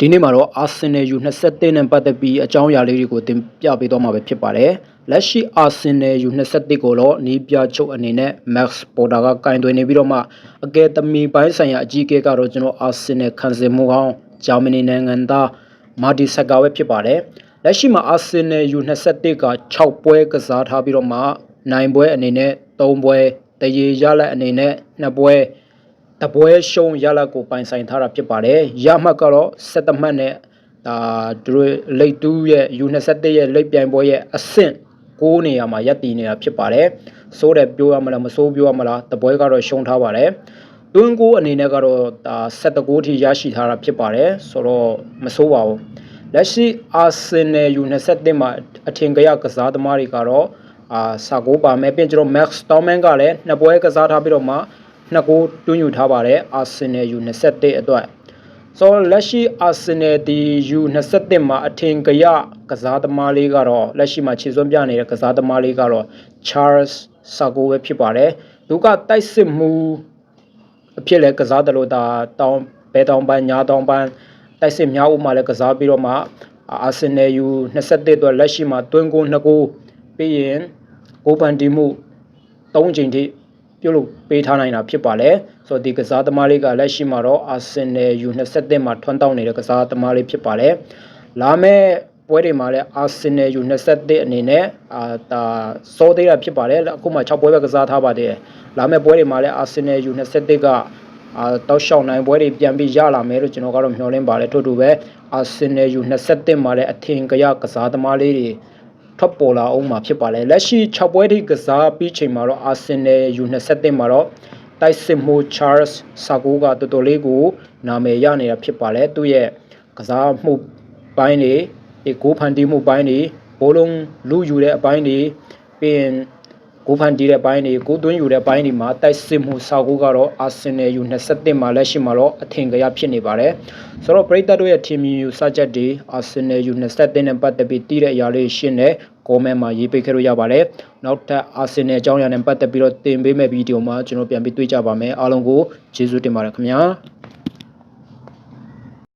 ဒီနေ့မှာတော့အာဆင်နယ် U21 နဲ့ပတ်သက်ပြီးအကြောင်းအရာလေးတွေကိုတင်ပြပေးသွားမှာပဲဖြစ်ပါတယ်။လက်ရှိအာဆင်နယ် U21 ကိုတော့နီးပြချုပ်အနေနဲ့ Max Porter ကကင်သွင်းနေပြီးတော့မှအကယ်ဒမီပိုင်းဆိုင်ရာအကြီးအကဲကတော့ကျွန်တော်အာဆင်နယ်ခံစင်မှုဟောင်းဂျာမနီနိုင်ငံသားမာဒီဆက်ကာပဲဖြစ်ပါတယ်။လက်ရှိမှာအာဆင်နယ် U21 က6ပွဲကစားထားပြီးတော့မှနိုင်ပွဲအနေနဲ့3ပွဲတရေရလက်အနေနဲ့2ပွဲ တပွဲရှုံးရလဒ်ကိုပိုင်ဆိုင်ထားတာဖြစ်ပါတယ်ရမှတ်ကတော့7မှတ်နဲ့ဒါသူတို့လိတ်တူးရဲ့ U21 ရဲ့လိတ်ပြိုင်ပွဲရဲ့အဆင့်6နေရာမှာရပ်တည်နေတာဖြစ်ပါတယ်စိုးတယ်ပြောရမလားမစိုးပြောရမလားတပွဲကတော့ရှုံးထားပါတယ်တွင်းကိုအနေနဲ့ကတော့ဒါ7ကိုထိရရှိထားတာဖြစ်ပါတယ်ဆိုတော့မစိုးပါဘူးလက်ရှိအာဆင်နယ် U21 မှာအထင်ကရကစားသမားတွေကတော့အာစာကိုပါမယ်ပြင်ကျွန်တော် Max Storman ကလည်းနှစ်ပွဲကစားထားပြီးတော့မှ နှစ်ကိုတွင်းယူထားပါတယ်အာဆင်နယ် U21 အတွက်ဆိုတော့လက်ရှိအာဆင်နယ်ဒီ U21 မှာအထင်ကရကစားသမားလေးကတော့လက်ရှိမှာခြေစွမ်းပြနေတဲ့ကစားသမားလေးကတော့ Charles Sago ပဲဖြစ်ပါတယ်သူကတိုက်စစ်မှုအဖြစ်လဲကစားတယ်လို့ဒါတောင်းဘဲတောင်းပန်းညာတောင်းပန်းတိုက်စစ်များဦးမှာလည်းကစားပြီးတော့မှအာဆင်နယ် U21 အတွက်လက်ရှိမှာတွင်းကိုနှစ်ကိုပြီးရင်ကိုပန်တီမှု၃ချိန်ထိ ပြုတ်လို့ပေးထားနိုင်တာဖြစ်ပါလေဆိုတော့ဒီကစားသမားလေးကလက်ရှိမှာတော့အာဆင်နယ် U21 မှာထွန်းတောင်းနေတဲ့ကစားသမားလေးဖြစ်ပါလေလာမယ့်ပွဲတွေမှာလည်းအာဆင်နယ် U21 အနေနဲ့အာဒါစောသေးတာဖြစ်ပါတယ်အခုမှ6ပွဲပဲကစားထားပါတယ်လာမယ့်ပွဲတွေမှာလည်းအာဆင်နယ် U21 ကအာတောက်လျှောက်နိုင်ပွဲတွေပြန်ပြီးရလာမယ်လို့ကျွန်တော်ကတော့မျှော်လင့်ပါတယ်ထို့တူပဲအာဆင်နယ် U21 မှာလည်းအထင်ကရကစားသမားလေးတွေ ထွက်ပေါ်လာအောင်မှာဖြစ်ပါလေလက်ရှိ6ပွဲထိကစားပြီးချိန်မှာတော့အာဆင်နယ် U21 မှာတော့တိုက်စစ်မှု Charles Sago ကတော်တော်လေးကိုနာမည်ရနေတာဖြစ်ပါလေသူ့ရဲ့ကစားမှုပိုင်းတွေဒီကိုဖန်တီးမှုပိုင်းတွေဘိုးလုံးလူယူတဲ့အပိုင်းတွေပြီးရင် ကိုဖန်တီးတဲ့ပိုင်းတွေကိုသွင်းယူတဲ့ပိုင်းတွေမှာတိုက်စစ်မှုစာကိုကတော့အာဆင်နယ် U21 မှာလက်ရှိမှာတော့အထင်ကရဖြစ်နေပါတယ်ဆိုတော့ပရိသတ်တို့ရဲ့ team view စကြက်တွေအာဆင်နယ် U21 နဲ့ပတ်သက်ပြီးတည်တဲ့အရာလေးရှင်းတဲ့ comment မှာရေးပေးခဲ့လို့ရပါတယ်နောက်ထပ်အာဆင်နယ်အကြောင်းအရာနဲ့ပတ်သက်ပြီးတော့တင်ပေးမယ့်ဗီဒီယိုမှာကျွန်တော်ပြန်ပြီးတွေ့ကြပါမယ်အားလုံးကိုကျေးဇူးတင်ပါတယ်ခင်ဗျာ